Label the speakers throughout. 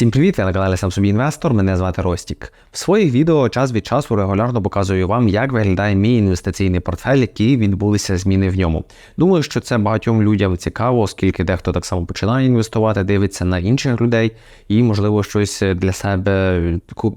Speaker 1: Всім привіт! Ви на каналі собі інвестор. Мене звати Ростік. В своїх відео час від часу регулярно показую вам, як виглядає мій інвестиційний портфель, які відбулися зміни в ньому. Думаю, що це багатьом людям цікаво, оскільки дехто так само починає інвестувати, дивиться на інших людей і, можливо, щось для себе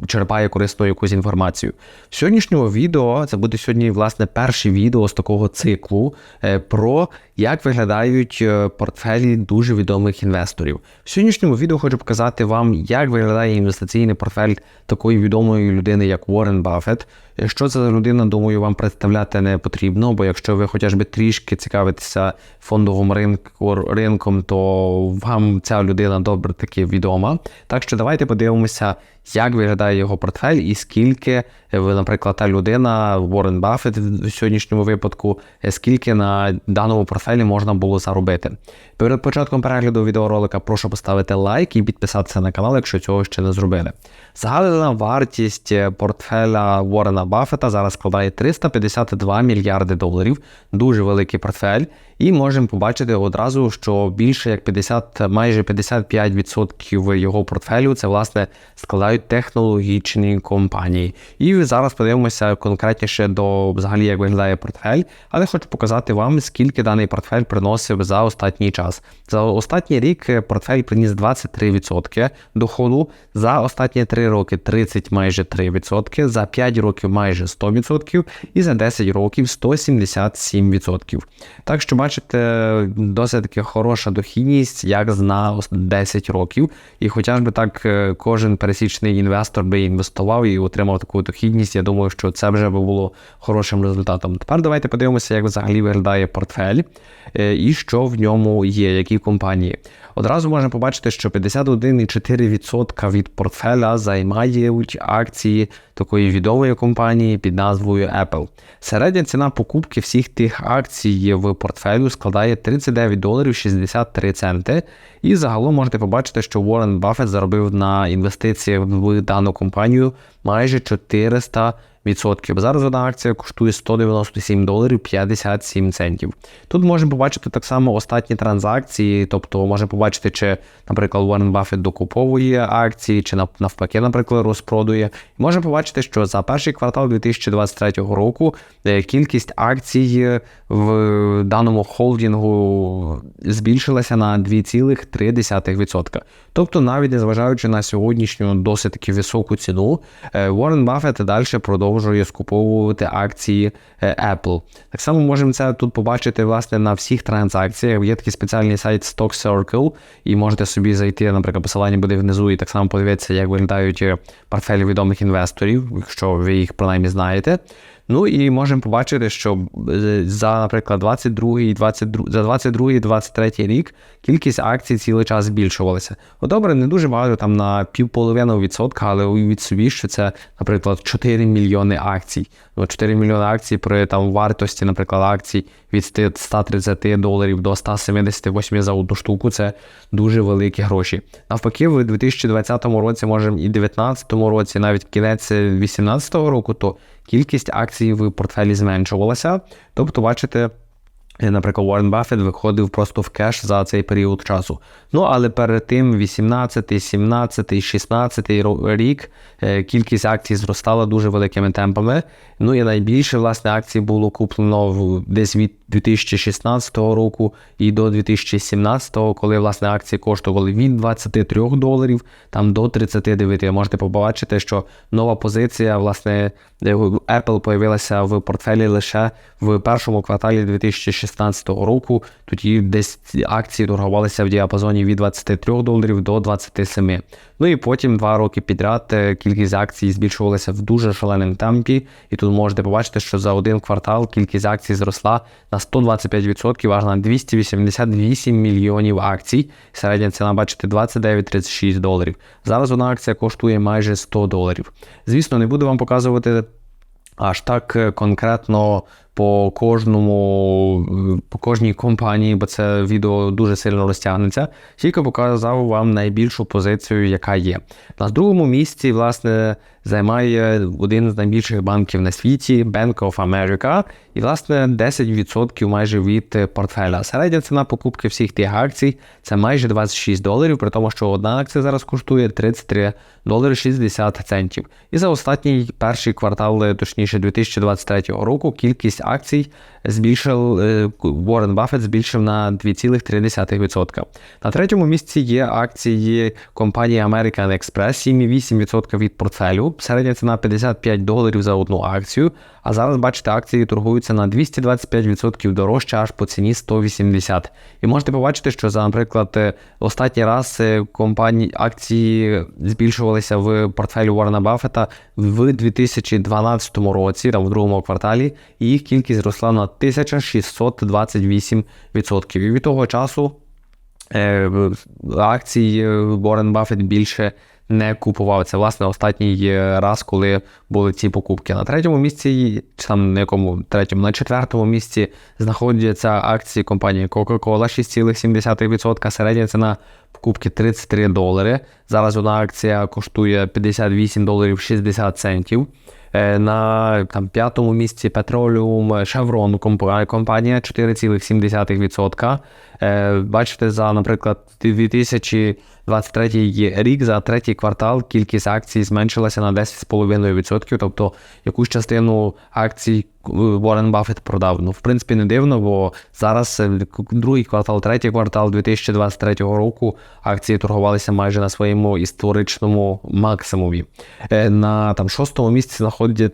Speaker 1: черпає корисну якусь інформацію. В сьогоднішньому відео це буде сьогодні, власне, перше відео з такого циклу е, про як виглядають е, портфелі дуже відомих інвесторів. В сьогоднішньому відео хочу показати вам, як виглядає інвестиційний портфель такої відомої людини, як Уоррен Баффет. Що це за людина, думаю, вам представляти не потрібно, бо якщо ви хоча б трішки цікавитеся фондовим ринку, ринком, то вам ця людина добре таки відома. Так що давайте подивимося, як виглядає його портфель і скільки, наприклад, та людина, Уоррен Баффет в сьогоднішньому випадку, скільки на даному портфелі можна було заробити. Перед початком перегляду відеоролика прошу поставити лайк і підписатися на канал, якщо цього ще не зробили. Загальна вартість портфеля Уоррена Баффета зараз складає 352 мільярди доларів, дуже великий портфель. І можемо побачити одразу, що більше як 50, майже 55% його портфелю це власне складають технологічні компанії. І зараз подивимося конкретніше до взагалі, як виглядає портфель, але хочу показати вам, скільки даний портфель приносив за останній час. За останній рік портфель приніс 23% доходу, за останні 3 роки 30 майже 3%, за 5 років майже 100% і за 10 років 177%. Так що бачите, досить таки хороша дохідність, як на 10 років. І хоча б так е, кожен пересічний інвестор би інвестував і отримав таку дохідність, я думаю, що це вже би було хорошим результатом. Тепер давайте подивимося, як взагалі виглядає портфель е, і що в ньому є, які компанії. Одразу можна побачити, що 51,4% від портфеля займають акції такої відомої компанії під назвою Apple. Середня ціна покупки всіх тих акцій в портфелю складає 39 доларів 63 центи. І загалом можете побачити, що Уоррен Баффет заробив на інвестиції в дану компанію майже 400 відсотків. Зараз одна акція коштує 197 доларів 57 центів. Тут можемо побачити так само останні транзакції, тобто можемо побачити, чи, наприклад, Уоррен Баффет докуповує акції, чи навпаки, наприклад, розпродує. І можемо побачити, що за перший квартал 2023 року е, кількість акцій в даному холдингу збільшилася на 2,3%. Тобто, навіть незважаючи на сьогоднішню досить таки високу ціну, Уоррен Баффет далі продовжує продовжує скуповувати акції е, Apple. Так само можемо це тут побачити власне на всіх транзакціях. Є такий спеціальний сайт Stock Circle, і можете собі зайти, наприклад, посилання буде внизу, і так само подивитися, як виглядають е, портфелі відомих інвесторів, якщо ви їх принаймні знаєте. Ну і можемо побачити, що е, за, наприклад, 22 22, за 22 23 рік кількість акцій цілий час збільшувалася. Ну, добре, не дуже багато там на півполовину відсотка, але уявіть собі, що це, наприклад, 4 мільйони акцій. Ну, 4 мільйони акцій при там вартості, наприклад, акцій від 130 доларів до 178 за одну штуку. Це дуже великі гроші. Навпаки, в 2020 році, може і 2019 році, навіть кінець 2018 року, то кількість акцій в портфелі зменшувалася. Тобто, бачите. Наприклад, Уоррен Баффет виходив просто в кеш за цей період часу. Ну, але перед тим 18, 17, 16 рік е, кількість акцій зростала дуже великими темпами. Ну і найбільше власне акцій було куплено десь від 2016 року і до 2017, коли власне акції коштували від 23 доларів там до 39. Можете побачити, що нова позиція власне Apple появилася в портфелі лише в першому кварталі 2016 року. Тоді десь акції торгувалися в діапазоні від 23 доларів до 27. Ну і потім два роки підряд е, кількість акцій збільшувалася в дуже шаленому темпі. І тут можете побачити, що за один квартал кількість акцій зросла на 125%, аж на 288 мільйонів акцій. Середня ціна, бачите, 29-36 доларів. Зараз одна акція коштує майже 100 доларів. Звісно, не буду вам показувати аж так е, конкретно по кожному, е, по кожній компанії, бо це відео дуже сильно розтягнеться. Тільки показав вам найбільшу позицію, яка є. На другому місці, власне, займає один з найбільших банків на світі Bank of America, і, власне, 10% майже від портфеля. Середня ціна покупки всіх тих акцій це майже 26 доларів, при тому, що одна акція зараз коштує 33 долари 60 центів. І за останній перший квартал, точніше 2023 року, кількість акцій збільшив е, Уоррен Баффет збільшив на 2,3%. На третьому місці є акції компанії American Express, 7,8% від портфелю. Середня ціна 55 доларів за одну акцію. А зараз, бачите, акції торгуються на 225% дорожче, аж по ціні 180. І можете побачити, що за, наприклад, е, останній раз е, компанії акції збільшувалися в портфелі Уоррена Баффета в 2012 році, там в другому кварталі, і їх кількість зросла на 1628%. І від того часу е, акції Уоррен Баффет більше не купував. Це власне останній раз, коли були ці покупки. На третьому місці, чи там на якому третьому, на четвертому місці знаходяться акції компанії Coca-Cola 6,7%. Середня ціна покупки 33 долари. Зараз одна акція коштує 58 доларів 60 центів. Е, на там, п'ятому місці Petroleum Chevron компанія 4,7%. Е, бачите, за, наприклад, 2023 рік за третій квартал кількість акцій зменшилася на 10,5%, тобто якусь частину акцій Уоррен Баффет продав. Ну, в принципі, не дивно, бо зараз е, другий квартал, третій квартал 2023 року акції торгувалися майже на своєму історичному максимумі. Е, на там шостому місці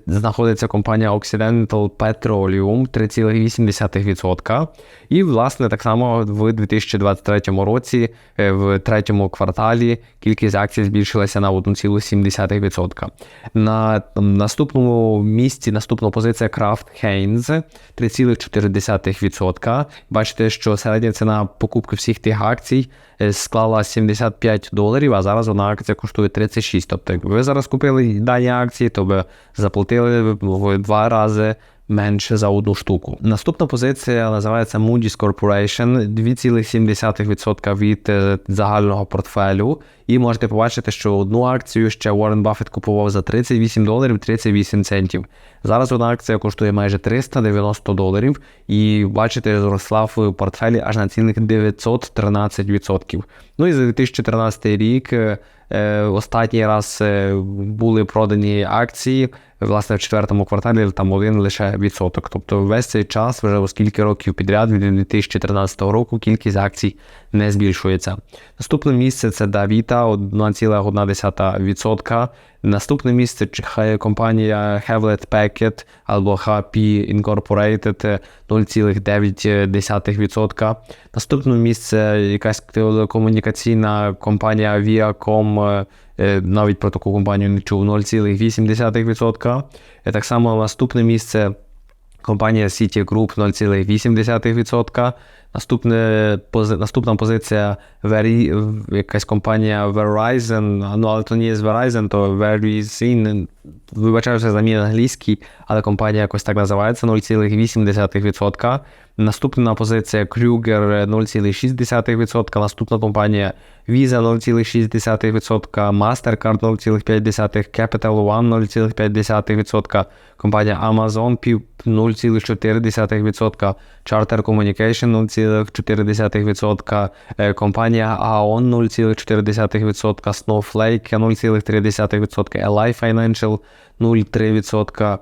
Speaker 1: знаходиться компанія Occidental Petroleum 3,8%. І, власне, так само в 2023 році, е, в третьому кварталі, кількість акцій збільшилася на 1,7%. На там, наступному місці, наступна позиція Kraft Heinz 3,4%. Бачите, що середня ціна покупки всіх тих акцій е, склала 75 доларів, а зараз вона акція коштує 36. Тобто, якби ви зараз купили дані акції, то ви заплатили в два рази менше за одну штуку. Наступна позиція називається Moody's Corporation, 2,7% від е, загального портфелю. І можете побачити, що одну акцію ще Уоррен Баффет купував за 38 доларів 38 центів. Зараз одна акція коштує майже 390 доларів, і бачите, зросла в портфелі аж на цілих 913%. Ну і за 2014 рік. Е, е, останній раз були продані акції власне в четвертому кварталі там один лише відсоток. Тобто весь цей час, вже оскільки років підряд від 2013 року кількість акцій не збільшується. Наступне місце це Давіта 1,1%. Наступне місце компанія Hewlett Packard або HP Incorporated 0,9%. Наступне місце якась телекомунікаційна компанія Viacom Е, навіть про таку компанію не чув 0,8%. Е, так само наступне місце компанія City Group 0,8%. Наступне, Наступна позиція Veri, якась компанія Verizon, ну але то не є з Verizon, то Verizon, вибачаюся за мій англійський, але компанія якось так називається 0,8%. Наступна позиція Kruger 0,6%. Наступна компанія Visa 0,6%, MasterCard 0,5%, Capital One 0,5%, компанія Amazon 0,4%, Charter Communication 0,4%, е, компанія AON 0,4%, Snowflake 0,3%, Ally Financial 0,3%,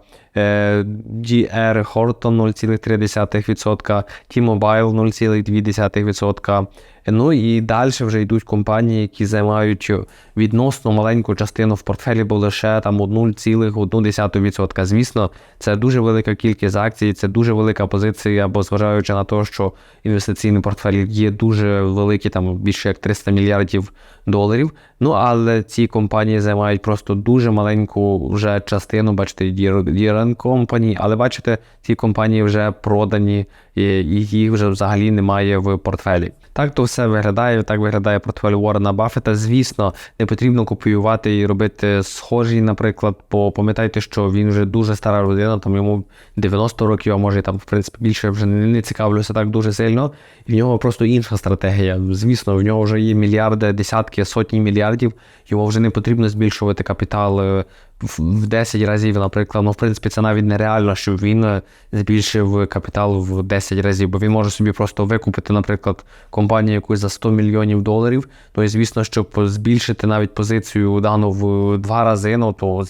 Speaker 1: GR Horton 0,3%, T-Mobile 0,2%. Ну і далі вже йдуть компанії, які займають відносно маленьку частину в портфелі, бо лише там 1,1%. Звісно, це дуже велика кількість акцій, це дуже велика позиція, бо зважаючи на те, що інвестиційний портфель є дуже великий, там більше як 300 мільярдів доларів. Ну але ці компанії займають просто дуже маленьку вже частину, бачите, Year Company, але бачите, ці компанії вже продані їх вже взагалі немає в портфелі. Так то все виглядає. Так виглядає портфель Уоррена Баффета. Звісно, не потрібно копіювати і робити схожі, наприклад, бо пам'ятайте, що він вже дуже стара людина, там йому 90 років, а може там в принципі більше вже не, цікавлюся так дуже сильно. І в нього просто інша стратегія. Звісно, в нього вже є мільярди, десятки, сотні мільярдів. Йому вже не потрібно збільшувати капітал е, в в 10 разів, наприклад. Ну, в принципі, це навіть нереально, щоб він е, збільшив капітал в 10 разів, бо він може собі просто викупити, наприклад, компанію якусь за 100 мільйонів доларів. Ну і звісно, щоб збільшити навіть позицію дану в два рази, ну то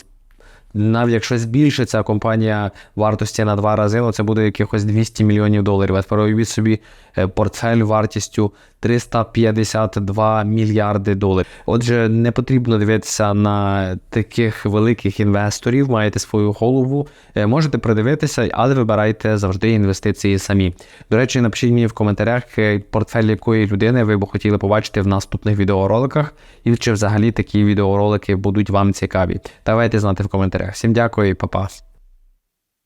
Speaker 1: навіть якщо збільшиться компанія вартості на два рази, ну це буде якихось 200 мільйонів доларів. А тепер уявіть собі е, портфель вартістю 352 мільярди доларів. Отже, не потрібно дивитися на таких великих інвесторів, маєте свою голову, е, можете придивитися, але вибирайте завжди інвестиції самі. До речі, напишіть мені в коментарях е, портфель якої людини ви б хотіли побачити в наступних відеороликах, і чи взагалі такі відеоролики будуть вам цікаві. Давайте знати в коментарях. Всім дякую і па-па.